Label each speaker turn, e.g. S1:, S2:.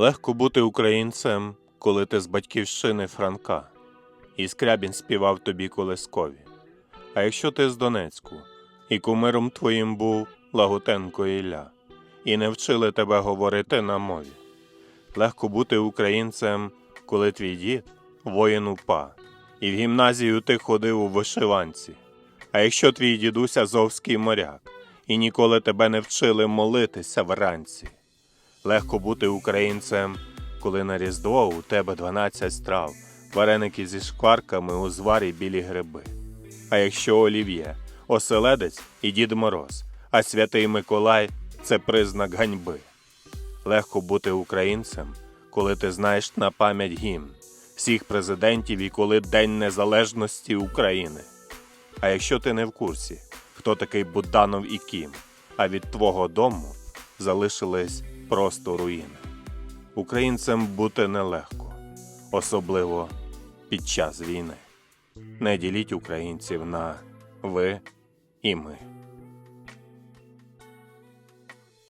S1: Легко бути українцем, коли ти з батьківщини Франка, і Скрябін співав тобі колискові. А якщо ти з Донецьку, і кумиром твоїм був Лагутенко Ілля, і не вчили тебе говорити на мові. Легко бути українцем, коли твій дід воїн упа, і в гімназію ти ходив у вишиванці. А якщо твій дідусь азовський моряк, і ніколи тебе не вчили молитися вранці. Легко бути українцем, коли на Різдво у тебе 12 страв, вареники зі шкварками у зварі білі гриби. А якщо олів'є, оселедець і Дід Мороз, а святий Миколай це признак ганьби. Легко бути українцем, коли ти знаєш на пам'ять гімн всіх президентів і коли День Незалежності України. А якщо ти не в курсі, хто такий Буданов і Кім, а від твого дому залишились просто руїни. Українцям бути нелегко, особливо під час війни. Не діліть українців на ви і ми.